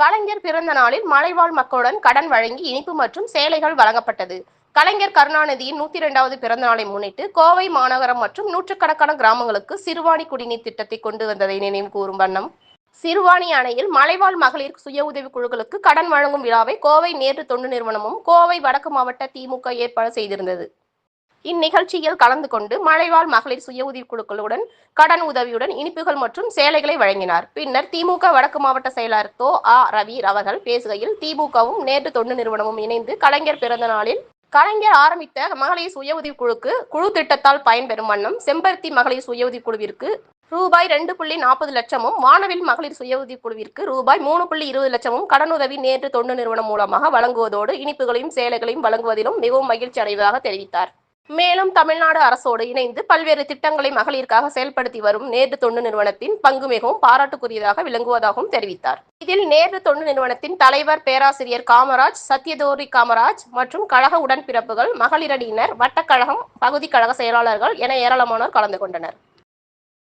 கலைஞர் பிறந்த நாளில் மலைவாழ் மக்களுடன் கடன் வழங்கி இனிப்பு மற்றும் சேலைகள் வழங்கப்பட்டது. கலைஞர் கருணாநிதியின் நூத்தி இரண்டாவது பிறந்த நாளை முன்னிட்டு கோவை மாநகரம் மற்றும் நூற்றுக்கணக்கான கிராமங்களுக்கு சிறுவாணி குடிநீர் திட்டத்தை கொண்டு வந்ததை நினைவு கூறும் வண்ணம். சிறுவாணி அணையில் மலைவாழ் மகளிர் சுய உதவி குழுக்களுக்கு கடன் வழங்கும் விழாவை கோவை நேரு தொண்டு நிறுவனமும் கோவை வடக்கு மாவட்ட திமுக ஏற்பாடு செய்திருந்தது. இந்நிகழ்ச்சியில் கலந்து கொண்டு மலைவாழ் மகளிர் சுய உதவி குழுக்களுடன் கடன் உதவியுடன் இனிப்புகள் மற்றும் சேலைகளை வழங்கினார். பின்னர் திமுக வடக்கு மாவட்ட செயலாளர் தோ. ஆ. ரவி அவர்கள் பேசுகையில் திமுகவும் நேற்று தொண்டு நிறுவனமும் இணைந்து கலைஞர் பிறந்த நாளில் கலைஞர் ஆரம்பித்த மகளிர் சுய உதவி குழுக்கு குழு திட்டத்தால் பயன்பெறும் வண்ணம் செம்பருத்தி மகளிர் சுய உதவி குழுவிற்கு ரூபாய் ரெண்டு புள்ளி நாற்பது லட்சமும் வானவில் மகளிர் சுய உதவி குழுவிற்கு ரூபாய் மூணு புள்ளி இருபது லட்சமும் கடனுதவி நேற்று தொண்டு நிறுவனம் மூலமாக வழங்குவதோடு இனிப்புகளையும் சேலைகளையும் வழங்குவதிலும் மிகவும் மகிழ்ச்சி அடைவதாக தெரிவித்தார். மேலும் தமிழ்நாடு அரசோடு இணைந்து பல்வேறு திட்டங்களை மகளிருக்காக செயல்படுத்தி வரும் நேரு தொண்டு நிறுவனத்தின் பங்கு மிகவும் பாராட்டுக்குரியதாக விளங்குவதாகவும் தெரிவித்தார். இதில் நேரு தொண்டு நிறுவனத்தின் தலைவர் பேராசிரியர் காமராஜ் சத்யதோரி காமராஜ் மற்றும் கழக உடன்பிறப்புகள் மகளிரணியினர் வட்டக்கழகம் பகுதி கழக செயலாளர்கள் என ஏராளமானோர் கலந்து கொண்டனர்.